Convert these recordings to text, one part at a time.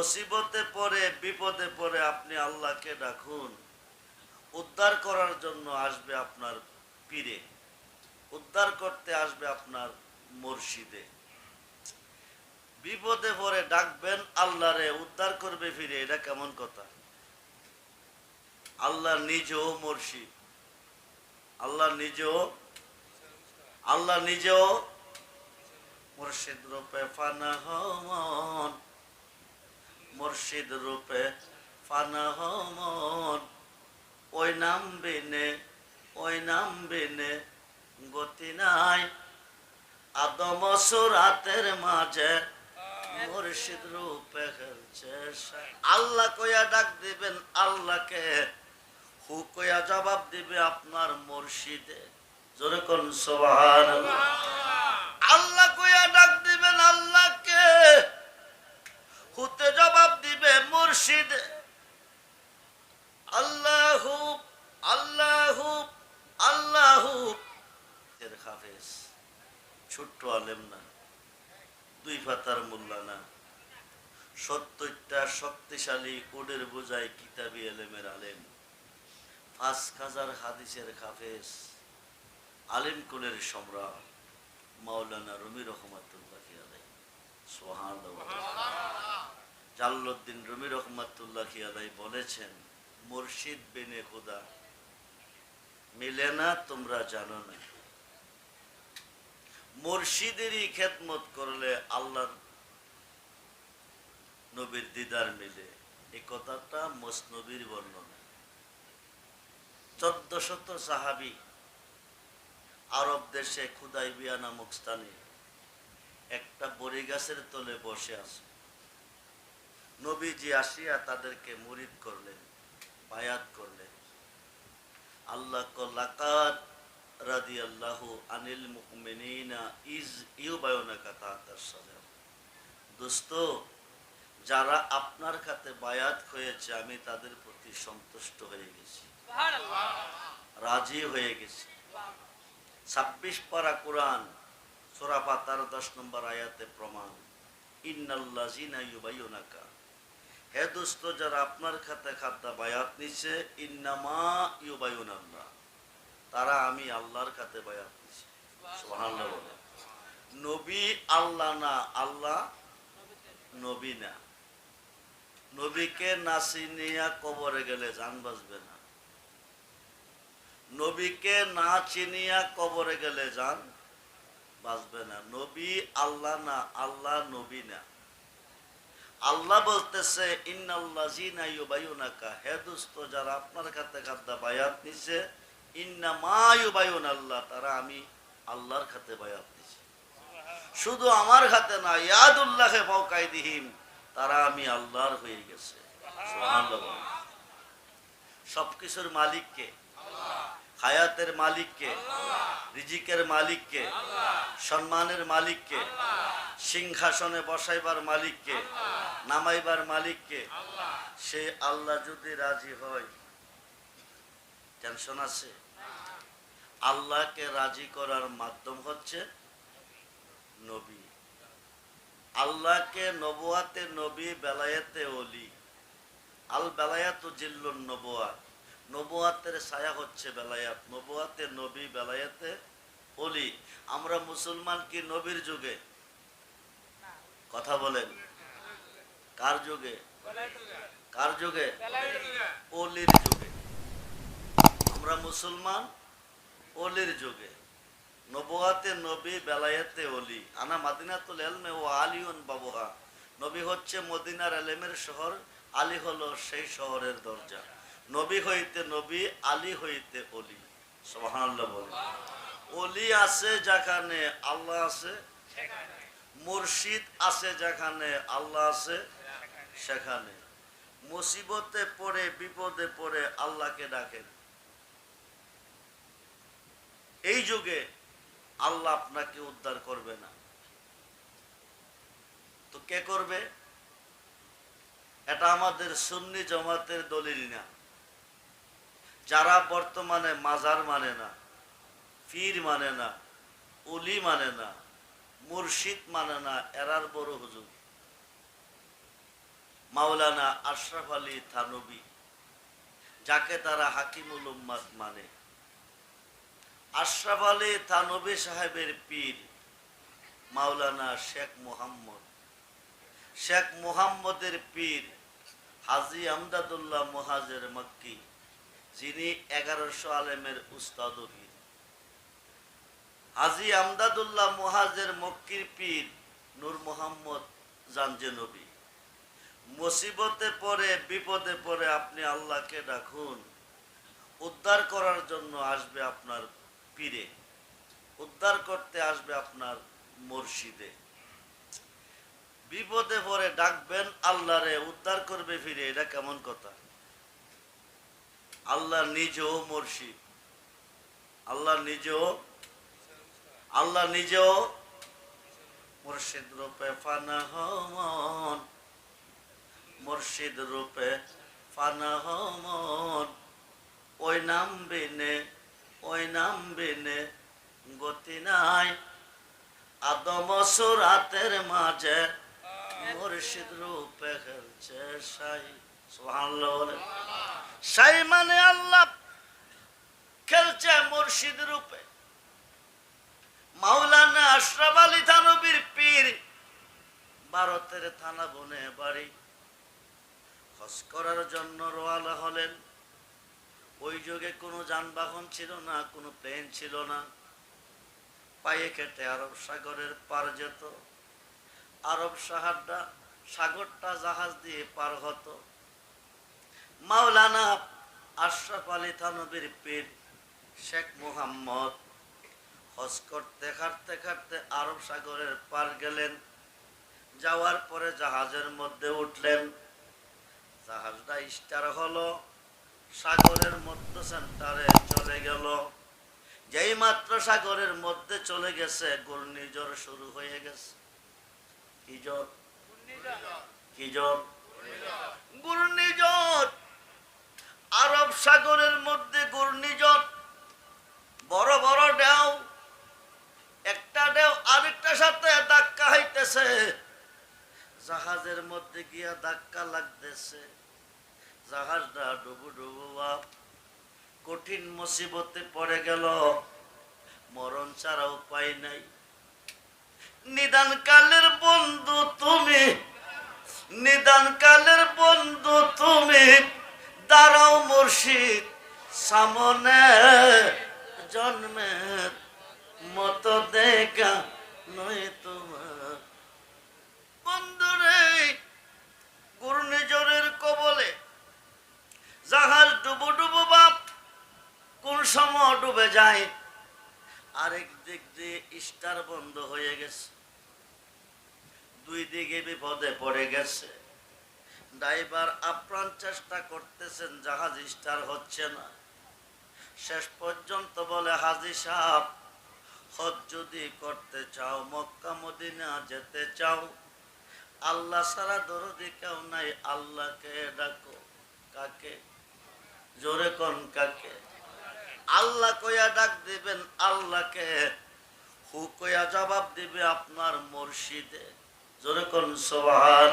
মুসিবতে পড়ে, বিপদে পড়ে আপনি আল্লাহকে ডাকুন। উদ্ধার করার জন্য আসবে আপনার পীরে। উদ্ধার করতে আসবে আপনার মুর্শিদে। বিপদে পড়ে ডাকবেন আল্লাহরে, উদ্ধার করবে ফিরে, এটা কেমন কথা? আল্লাহ নিজেও মুর্শিদ। আল্লাহ নিজেও আল্লাহ নিজেও মুর্শিদ রূপে ফানা হমন মুর্শিদ রূপে ফানা হমন। ওই নাম বিনে, ওই নাম বিনে গতি নাই। আদম সুরাতের মাঝে মুর্শিদ রূপে খেলছে আল্লাহ কইয়া ডাক দিবেন আল্লাহকে, হু কইয়া জবাব দিবে আপনার মুর্শিদে। জোরে কোন সুবহানাল্লাহ। আল্লাহ কইয়া ডাক দিবেন আল্লাহকে হুতে জবাব দিবে মুর্শিদ। আল্লাহু আল্লাহু আল্লাহু। এর হাফেজ, ছোট্ট আলেম না, দুই পাতার মোল্লা না। সত্তরটা শক্তিশালী কোডের বোঝায় কিতাবি আলেমের আলেম। পাঁচ হাজার হাদিসের হাফেজ, আলেম কুলের সম্রাট মাওলানা রুমি রহমাতুল্লাহ জাল্লুদ্দিন রুমি রহমাতুল্লাহ আলাই বলেছেন, মুর্শিদ বেনে খুদা মিলে না তোমরা জানো না। মুর্শিদেরই খেদমত করলে আল্লাহর নবীর দিদার মিলে। এই কথাটা মসনবীর বর্ণনা। চোদ্দ শত সাহাবি আরব দেশে খুদাইবিয়া নামক একটা বড়ি গাছের তলে বসে আছে। নবীজি আসিয়া তাদেরকে মুরিদ করলেন বায়াত করলেন। আল্লাহ লাকাত রাদি আল্লাহ আনিল মুকমিনা ইজ তাহাতার সালাম। দোস্ত যারা আপনার খাতে বায়াত হয়েছে আমি তাদের প্রতি সন্তুষ্ট হয়ে গেছি। রাজি হয়ে গেছি। ছাব্বিশ পারা কোরআন সোরা পাতার দশ নম্বর আয়াতে প্রমাণ। ইন্নাল্লাজিনা ইউবায়ুনাকা হে দোস্ত, যারা আপনার খাতে খাদ্য বায়াত নিছে, ইন্নামা ইউবায়ুন আল্লাহ তারা আমি আল্লাহর খাতে বায়াত নিছি। নবী আল্লাহ না, আল্লাহ নবী না। নবীকে নাসি নিয়া কবরে গেলে জান বাঁচবে না। নবীকে না চিনিয়া কবরে গেলে যান বাঁচবে না। নবী আল্লাহ না, আল্লাহ নবী না। আল্লাহ বলতেছে হে দোস্ত, যারা আপনার কাছে খাদ্যা বায়াত নিছে ইন্না মা ইউবায়ুন আল্লাহ তারা আমি আল্লাহর খাতে বায়াত নিছি। শুধু আমার খাতে না, ইয়াদুল্লাহে ফাওকাইদিহিম, তারা আমি আল্লাহর হয়ে গেছে। সবকিছুর মালিককে হায়াতের মালিককে, রিজিকের মালিককে, সম্মানের মালিককে, সিংহাসনে বসাইবার মালিককে, নামাইবার মালিককে, সে আল্লাহ যদি রাজি হয় টেনশন আছে? আল্লাহকে রাজি করার মাধ্যম হচ্ছে নবী। আল্লাহকে নবুয়াতে নবী, বেলায়েতে অলি আল বেলায়াত জিল্লুন নবুয়াত। নবুয়াতের ছায়া হচ্ছে বেলায়াত, নবুয়াতে নবী, বেলায়াতে অলি আমরা মুসলমান কি নবীর যুগে? কথা বলেন। কার যুগে? কার যুগে? অলির যুগে। আমরা মুসলমান অলির যুগে। নবুয়াতে নবী, বেলায়াতে অলি আনা মাদিনাতুল এলমে ও আলিউন বাবুহা। নবী হচ্ছে মদিনার এলেমের শহর, আলী হলো সেই শহরের দরজা। নবী হইতে নবী, আলী হইতে অলি। অলি আছে যেখানে আল্লাহ আছে, মুর্শিদ আছে যেখানে আল্লাহ আছে, সেখানে। মুসিবতে পড়ে, বিপদে পড়ে আল্লাহকে ডাকেন। এই যুগে আল্লাহ আপনাকে উদ্ধার করবে না। তো কে করবে? এটা আমাদের সুন্নি জমাতের দলিল না। যারা বর্তমানে মাজার মানে না, পীর মানে না উলি মানে না, মুর্শিদ মানে না, এরার বড় হুজুর। মাওলানা আশরাফ আলী থানবী, যাকে তারা হাকিমুল উম্মাদ মানে। আশরাফ আলী থানবী সাহেবের পীর মাওলানা শেখ মোহাম্মদ। শেখ মোহাম্মদের পীর হাজি আমদাদুল্লাহ মোহাজের মক্কি। যিনি এগারোশো আলেমের উস্তাদ পীর। হাজি আমদাদুল্লাহ মোহাজের মক্কির পীর নূর মোহাম্মদ জানজে নবী। মুসিবতে পড়ে, বিপদে পড়ে আপনি আল্লাহকে ডাকুন। উদ্ধার করার জন্য আসবে আপনার পীরে। উদ্ধার করতে আসবে আপনার মুর্শিদে। বিপদে পরে ডাকবেন আল্লাহরে, উদ্ধার করবে ফিরে, এটা কেমন কথা? আল্লাহ নিজেও মুর্শিদ। আল্লাহ নিজেও আল্লাহ নিজেও মুর্শিদ রূপে ফানা মুর্শিদ রূপে ফানা ওই নাম বিনে, ওই নাম বিনে গতি নাই। আদম সুরাতের মাঝে মুর্শিদ রূপে খেলছে সাই সাই মানে আল্লাহ খেলছে মুর্শিদ রূপে। মাওলানা আশরাফ আলী থানবীর পীর ভারতের থানা বনে বাড়ি হজ করার জন্য রোয়ালা হলেন। ওই যুগে কোনো যানবাহন ছিল না, কোনো প্লেন ছিল না। পায়ে কেটে আরব সাগরের পার যেত। আরব সাহারটা সাগরটা জাহাজ দিয়ে পার হতো। মাওলানা আশরাফ আলী থানবীর পীর শেখ মুহাম্মদ হজ করতে খাটতে খাটতে আরব সাগরের পার গেলেন। যাওয়ার পরে জাহাজের মধ্যে উঠলেন। জাহাজটা স্টার হলো সাগরের মধ্য সেন্টারে চলে গেল। যেই মাত্র সাগরের মধ্যে চলে গেছে ঘূর্ণিঝড় শুরু হয়ে গেছে। কি জ্বর? কি জ্বর? ঘূর্ণিঝড়। আরব সাগরের মধ্যে ঘূর্ণিঝড়, বড় বড় ঢেউ, একটা ঢেউ আরেকটার সাথে ধাক্কা হইতেছে। জাহাজের মধ্যে গিয়া ধাক্কা লাগতেছে। জাহাজটা ডুবু ডুবু বাপ, কঠিন মুসিবতে পড়ে গেল। মরণ ছাড়া উপায় নাই। নিদান কালের বন্ধু তুমি নিদান কালের বন্ধু তুমি। দাঁড়াও মুর্শিদ, সামনে জন্মের মত দেখা নয় তোমার। বন্ধুরে ঘূর্ণিঝড়ের কবলে জাহাজ ডুবো ডুবো বাপ, কোন সময় ডুবে যায়? আরেক দিক দিয়ে স্টার বন্ধ হয়ে গেছে। দুই দিকে বিপদে পড়ে গেছে। ড্রাইভার আপ্রাণ চেষ্টা করতেছেন, জাহাজ স্টার হচ্ছে না। শেষ পর্যন্ত বলে, হাজি সাহেব, হজ যদি করতে চাও, মক্কা মদিনা যেতে চাও, আল্লাহ সারা দরদি কেউ নাই, আল্লাহকে ডাকো। কাকে? জোরে কোন কাকে? আল্লাহ কইয়া ডাক দিবেন, আল্লাহকে। হু কইয়া জবাব দিবে আপনার মুর্শিদে। জোরে কন সোহান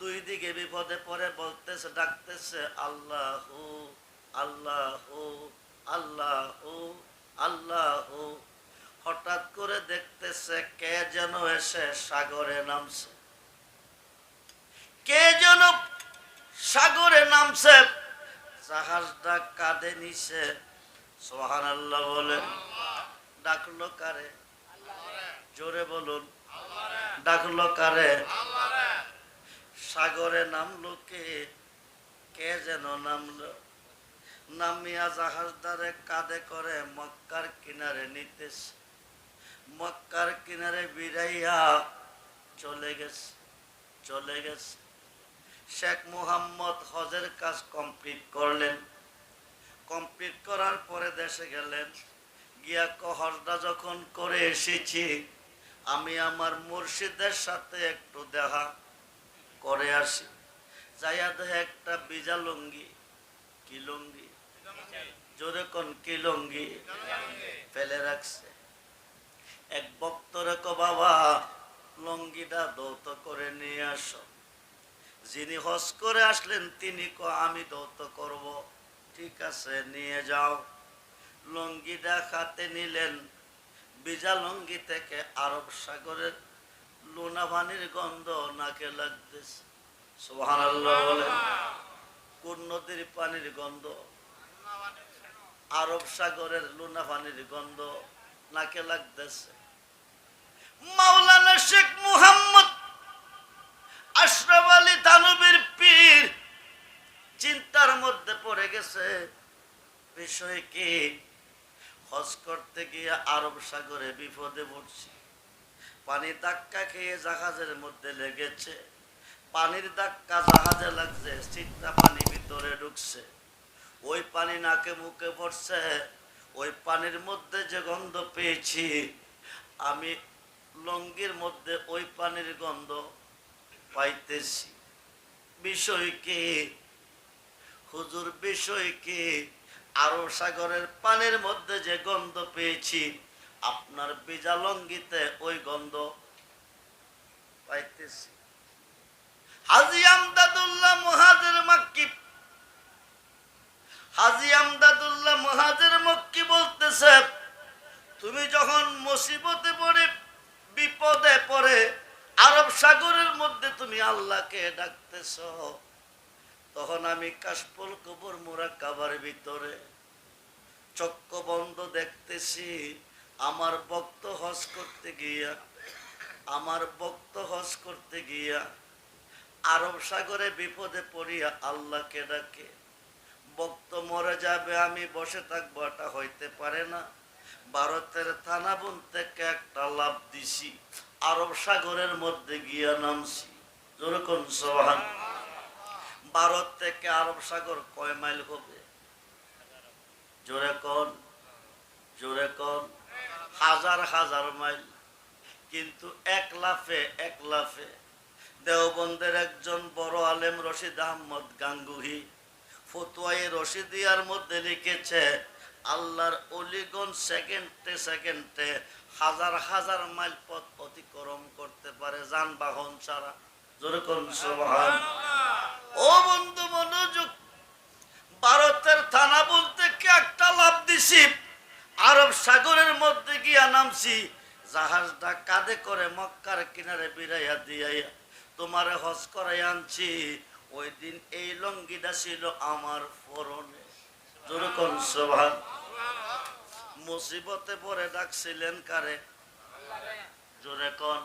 দুই দিকে বিপদে পড়ে বলতেছে ডাকতেছে আল্লাহ আল্লাহ আল্লাহ আল্লাহ। হঠাৎ করে দেখতেছে কে যেন এসে সাগরে নামছে। কে যেন সাগরে নামছে। জাহাজটা কাঁধে নিছে। সোহান আল্লাহ বলেন ডাকলো কারে? জোরে বলুন ডাকলো কারে? সাগরে নামলো কে? কে যেন নামলো? নামিয়া জাহাজদারে কাঁধে করে মক্কার কিনারে নিতেছে। মক্কার কিনারে বিরাইয়া চলে গেছে চলে গেছে। শেখ মুহাম্মদ হজের কাজ কমপ্লিট করলেন। কমপ্লিট করার পরে দেশে গেলেন। গিয়া হজটা যখন করে এসেছি, আমি আমার মুর্শিদের সাথে একটু দেখা করে আসি। যাইয়া দেখে একটা বিজা লঙ্গি। কি লুঙ্গি? জোরে কোন কি লুঙ্গি? ফেলে রাখছে। এক বক্তরে কো, বাবা, লঙ্গিটা দৌত করে নিয়ে আসো। যিনি হজ করে আসলেন, তিনি ক, আমি দৌত করব। ঠিক আছে, নিয়ে যাও। লঙ্গিটা খাতে নিলেন। বিজা লঙ্গি থেকে আরব সাগরের লুনাভানির গন্ধ নাকে লাগতেছে। সোহান কোন নদীর পানির গন্ধ, আরব সাগরের লুনা পানির গন্ধ নাকে লাগতেছে। মাওলানা শেখ মুহাম্মদ আশরাফ আলী দানবীর পীর চিন্তার মধ্যে পড়ে গেছে, বিষয় কি? হজ করতে গিয়ে আরব সাগরে বিপদে পড়ছি। পানি ধাক্কা খেয়ে জাহাজের মধ্যে লেগেছে। পানির ধাক্কা জাহাজে লাগছে চিন্তা পানি ভিতরে ঢুকছে। ওই পানি নাকে মুখে পড়ছে, ওই পানির মধ্যে যে গন্ধ পেয়েছি, আমি লঙ্গির মধ্যে ওই পানির গন্ধ পাইতেছি। বিষয় কি? হুজুর, বিষয় কি? আরও সাগরের পানির মধ্যে যে গন্ধ পেয়েছি আপনার বিজা লঙ্গিতে ওই গন্ধ পাইতেছি। হাজি আমদাদুল্লাহ মুহাজির মাক্কি হাজি আমদাদুল্লাহ মুহাজির মক্কি বলতেছে, তুমি যখন মুসিবতে পড়ে, বিপদে পড়ে, আরব সাগরের মধ্যে তুমি আল্লাহকে ডাকতেছ, তখন আমি কাশফুল কবর মোরা কাবার ভিতরে চক্ক বন্ধ দেখতেছি। আমার ভক্ত হজ করতে গিয়া, আমার ভক্ত হজ করতে গিয়া, আরব সাগরে বিপদে পড়িয়া আল্লাহকে ডাকে। ভক্ত মরে যাবে, আমি বসে থাকব, এটা হইতে পারে না। ভারতের থানাবন থেকে একটা লাভ দিছি, আরব সাগরের মধ্যে গিয়া নামছি। যেরকম সোহান। ভারত থেকে আরব সাগর কয় মাইল হবে? জোরে কন জোরে কন। হাজার হাজার মাইল। কিন্তু এক লাফে এক লাফে দেওবন্দের একজন বড় আলেম রশিদ আহমদ গাঙ্গুহি ফতুয়াই রশিদিয়ার মধ্যে লিখেছে, আল্লাহর অলিগন সেকেন্ডে সেকেন্ডে হাজার হাজার মাইল পথ অতিক্রম করতে পারে যানবাহন ছাড়া। ও বন্ধু, মনোযোগ। ভারতের থানা বলতে কি একটা লাভ দিছি? আরব সাগরের মধ্যে গিয়া নামছি। জাহাজটা কাঁধে করে মক্কার কিনারে বিরাইয়া দিয়াইয়া তোমারে হজ করাই আনছি। ওই দিন এই লঙ্গিটা ছিল আমার ফরনে মুসিবতে পরে ডাকছিলেন কারে? জোরে কন।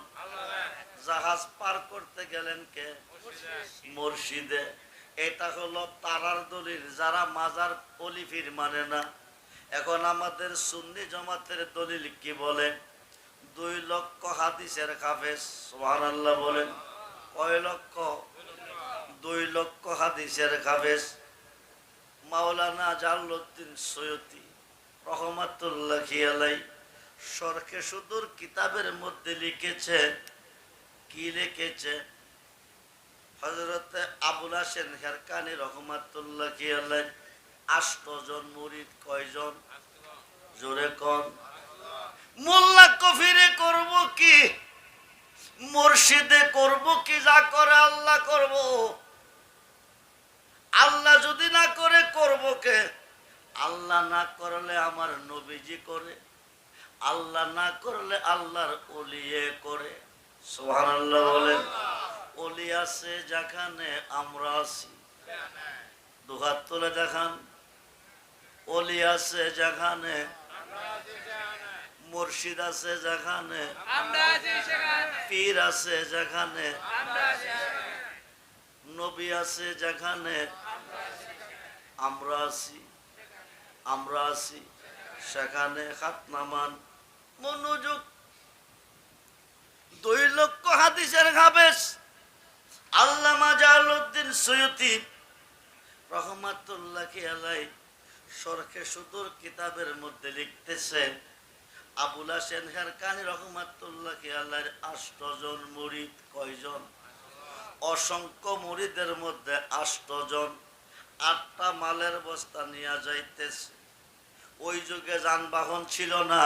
জাহাজ পার করতে গেলেন কে? মুর্শিদে। এটা হলো তারার দলিল, যারা মাজার অলিফির মানে না। এখন আমাদের সুন্নি জমাতের দলিল কি বলে দুই লক্ষ হাদিসের কাফেজ সোহান আল্লাহ বলেন। কয় লক্ষ? দুই লক্ষ হাদিসের কাফেজ মাওলানা জাল্লুদ্দিন সৈয়দি রহমাতুল্লাহ খিয়ালাই সরকে সুদূর কিতাবের মধ্যে লিখেছে। কি লিখেছে? হজরতে আবুল হাসেন হেরকানি রহমাতুল্লাহ খিয়ালাই আষ্টজন মুরিদ কয়জন জোরে কন। মোল্লা কফিরে করব কি? মুর্শিদে করব কি? যা করে আল্লাহ করব। আল্লাহ যদি না করে, করব কে? আল্লাহ না করলে আমার নবীজি করে। আল্লাহ না করলে আল্লাহর অলিয়ে করে। সোহান আল্লাহ বলেন অলি আছে যেখানে আমরা আছি। দুহাত তুলে দেখান। অলি আছে যেখানে মুর্শিদ আছে যেখানে পীর আছে যেখানে নবী আছে যেখানে আমরা আছি আমরা আছি সেখানে হাত নামান মনোযোগ দুই লক্ষ হাদিসের হাবেস আল্লামা জালালউদ্দিন সৈয়দী রহমাতুল্লাহ আলাই সরখে সুদূর কিতাবের মধ্যে লিখতেছেন আবুল হাসেন হেরকানি রহমাতুল্লাহ আল্লাহর আষ্টজন মুরিদ কয়জন? অসংখ্য মুরিদের মধ্যে আষ্টজন আটটা মালের বস্তা নিয়ে যাইতেছে। ওই যুগে যানবাহন ছিল না,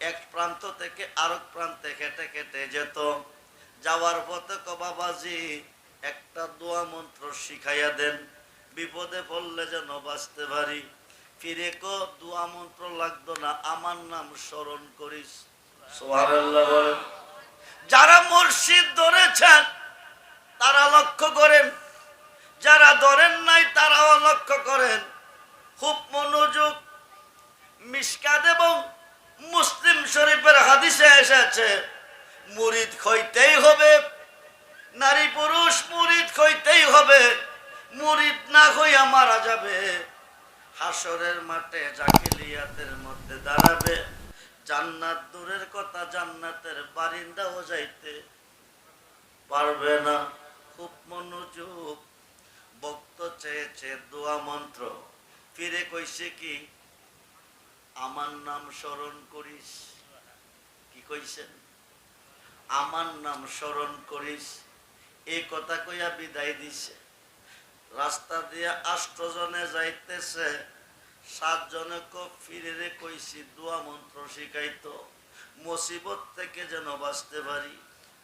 এক প্রান্ত থেকে আরেক প্রান্তে কেটে কেটে যেত। যাওয়ার পথে কবাবাজি, একটা দোয়া মন্ত্র শিখাইয়া দেন, বিপদে পড়লে যেন বাঁচতে পারি। ফিরে কো দোয়া মন্ত্র লাগতো না। আমার নাম স্মরণ করিস। সুবহানাল্লাহ যারা মসজিদ ধরেছেন তারা লক্ষ্য করেন। যারা ধরেন নাই তারাও লক্ষ্য করেন। খুব মনোযোগ মিসকাদ এবং মুসলিম শরীফের হাদিসে এসেছে মুরিদ খইতেই হাসরের মাঠে জাকিলিয়াতের মধ্যে দাঁড়াবে। জান্নাত দূরের কথা, জান্নাতের বারিন্দাও যাইতে পারবে না। খুব মনোযোগ, ভক্ত চেয়েছে দোয়া মন্ত্র। ফিরে কইছে কি, আমার নাম স্মরণ করিস। কি কইছেন? আমার নাম স্মরণ করিস। এই কথা কইয়া বিদায় দিছে। রাস্তা দিয়ে আষ্টজনে যাইতেছে। সাতজনে কো ফিরে কইছি, দোয়া মন্ত্র শিখাইতো। মুসিবত থেকে যেন বাঁচতে পারি।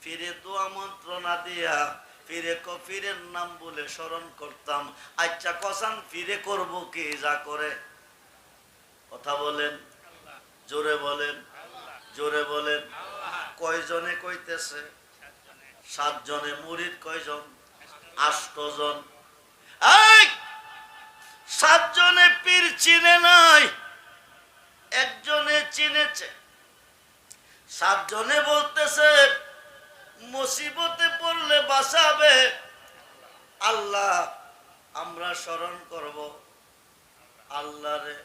ফিরে দোয়া মন্ত্র না দিয়া ফিরে কফিরের নাম বলে স্মরণ করতাম। আচ্ছা কসান ফিরে করব কি যা করে? কথা বলেন, জোরে বলেন জোরে বলেন। কয়জনে কইতেছে? সাতজনে মুরিদ কয়জন? আষ্টজন। এই! সাতজনে পীর চিনে নাই, একজনে চিনেছে। সাতজনে বলতেছে, মুসিবতে পড়লে বাঁচাবে। আল্লাহ, আমরা স্মরণ করব। আল্লাহরে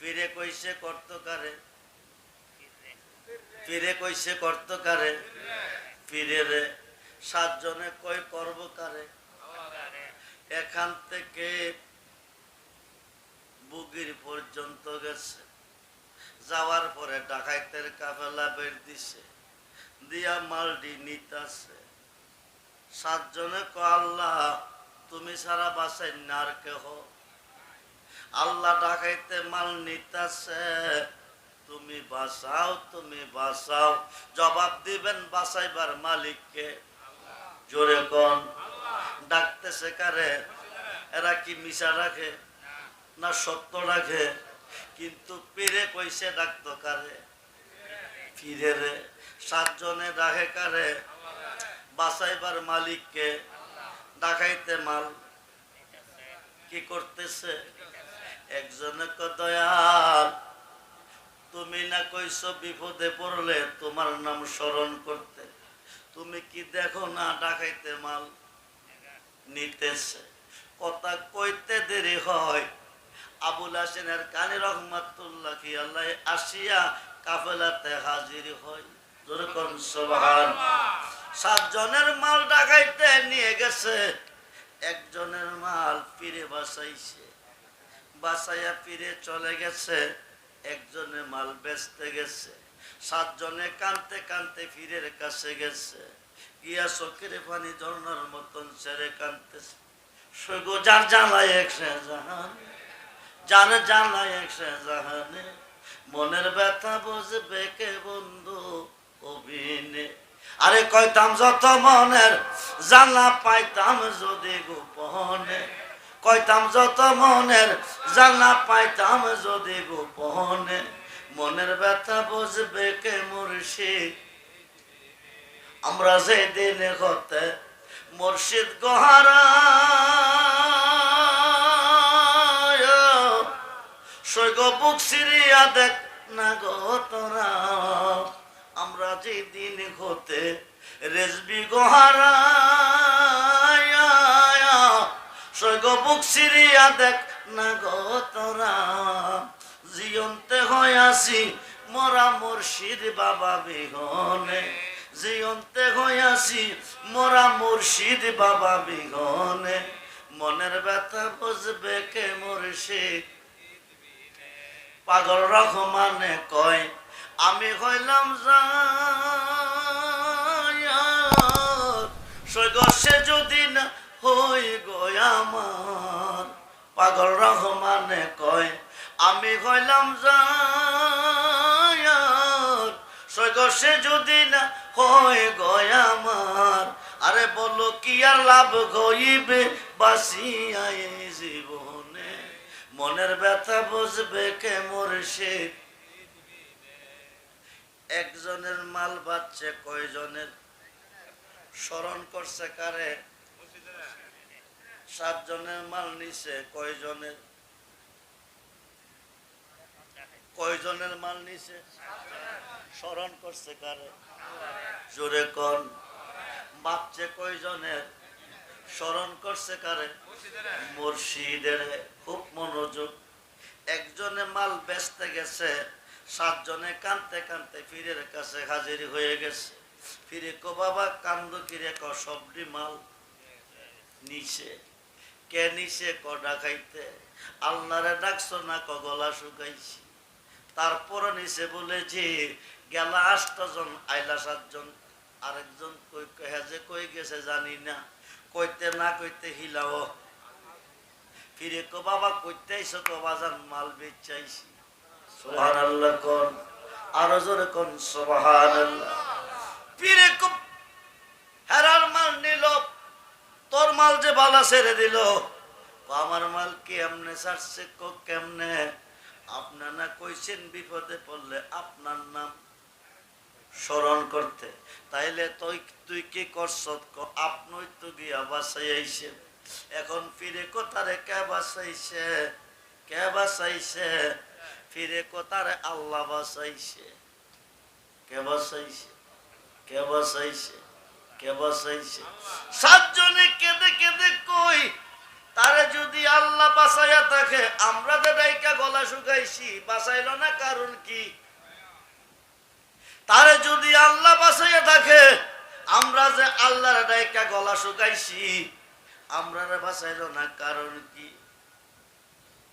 ফিরে কইছে কর্তকারে। ফিরে কইছে কর্তকারে। ফিরে রে সাতজনে কই করব কারে? এখান থেকে বুগির পর্যন্ত গেছে। যাওয়ার পরে ডাকাইতের কাফেলা বের দিছে। দিয়া মালডি নিতাছে। সাতজনে ক আল্লাহ, তুমি সারা বাসায় নার কেহ। আল্লাহ ডাকাইতে মাল নিতাছে। তুমি বাঁচাও তুমি বাঁচাও। জবাব দিবেন বাঁচাইবার মালিককে। জোরে কন। ডাকতেছে কারে? এরা কি মিশা রাখে না সত্য রাখে, কিন্তু পেরে কইছে ডাকতো কারে? ফিরে রে, সাতজনে ডাকে কারে? বাঁচাইবার মালিককে ডাকাইতে মাল। কি করতেছে? একজনে দয়াল, তুমি না কইছো বিপদে পড়লে তোমার নাম স্মরণ করতে। তুমি কি দেখো না ডাকাইতে মাল? নিতেছে। কথা কইতে দেরি হয়। আবুল হাসেনের কানে রহমাতুল্লাহ আল্লাহ আসিয়া কাফেলাতে হাজির হয় সাতজনের মাল ডাকাইতে নিয়ে গেছে, একজনের মাল ফিরে বাসাইছে বাসাইয়া ফিরে চলে গেছে, একজনে মাল বেচতে গেছে। সাতজনে কানতে কানতে ফিরের কাছে গেছে। গিয়া চোখের পানি ঝর্ণার মতন ছেড়ে কানতেছে সগো যার জ্বালায় একশে জাহান যার জ্বালায় একশে জাহানে মনের ব্যথা বুঝবে কে বন্ধু অভিনে। আরে কইতাম যত মনের জানা পাইতাম যদি গোপনে। কইতাম যত মনের জানা পাইতাম যদি গোপনে। মনের ব্যথা বুঝবে কে মুর্শিদ? আমরা যে দিনে হতে মুর্শিদ গোহারা সৈগ বুক দেখ না গো আমরা যে দিন হতে রেজবি গোহারা সৈগ বুক সিরিয়া দেখ না গো তোরা। জিয়ন্তে হয়ে আসি মরা মুর্শিদ বাবা বিহনে। জীবন্তে হইয়াছি মোরা মুর্শিদ বাবা বিঘনে মনের ব্যথা বুঝবে কে মুর্শিদ? পাগল রহমানে কয়, আমি হইলাম সৈগসে যদি না হই আমার। পাগল রহমানে কয়, আমি হইলাম সৈগসে যদি না হয় গয় আমার। আরে বলো কি আর লাভ হইবে বাসিয়া এই জীবনে? মনের ব্যথা বুঝবে কে মুর্শিদ? একজনের মাল বাচ্চে কয়জনের? স্মরণ করছে কারে? সাতজনের মাল নিছে কয়জনের? কয়জনের মাল নিছে? স্মরণ করছে কারে? জোরে কন। বাপচে কয়জনের? স্মরণ করছে কারে? মুর্শিদের খুব মনোযোগ। একজনে মাল বেচতে গেছে, সাতজনে কানতে কানতে ফিরের কাছে হাজির হয়ে গেছে। ফিরে কো, বাবা, কান্দ কিরে ক সবটি মাল নিচে কে নিচে ক, ডাকাইতে। আল্লাহরে ডাকছো না? ক, গলা শুকাইছি। তারপর নিচে বলে যে গেলা আষ্টজন আইলা সাতজন আরেকজন কই হ্যাঁ যে কই গেছে জানি না। কইতে না কইতে হিলাও ফিরে কো বাবা, কইতে আইসো কো বাজান মাল বেচাইছি সুবহান আল্লাহ কোন, আরও জোরে কোন সুবহান আল্লাহ কো, হেরার মাল নিল, তোর মাল যে বালা ছেড়ে দিল। আমার মাল কি এমনে ছাড়ছে কো কেমনে? আপনার না কইছেন বিপদে পড়লে আপনার নাম স্মরণ করতে। তাইলে তুই তুই কি করছ আপনই তো গিয়া বাসাই আইছে এখন ফিরে কোথারে কে বাসাইছে কে বাসাইছে ফিরে কোথারে আল্লাহ বাসাইছে কে বাসাইছে কে বাসাইছে কে বাসাইছে সাতজনে কেঁদে কেঁদে কই, তারে যদি আল্লাহ বাসাইয়া থাকে, আমরা যে ডাইকা গলা শুকাইছি বাসাইল না কারণ কি? তারে যদি আল্লাহ বাসাইয়া থাকে, আমরা যে আল্লাহর ডাইকা গলা শুকাইছি না, কারণ কি?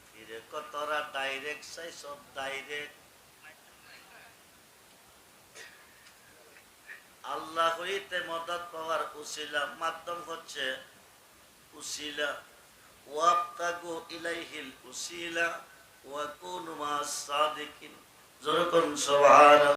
ফিরে কতরা ডাইরেক্ট চাই, সব ডাইরেক্ট আল্লাহ হইতে মদত পাওয়ার উসিলা, মাধ্যম হচ্ছে উসিলা। ওয়াবতাগু ইলাইহিল উসিলা, ওয়া কুনু সাদিকিন।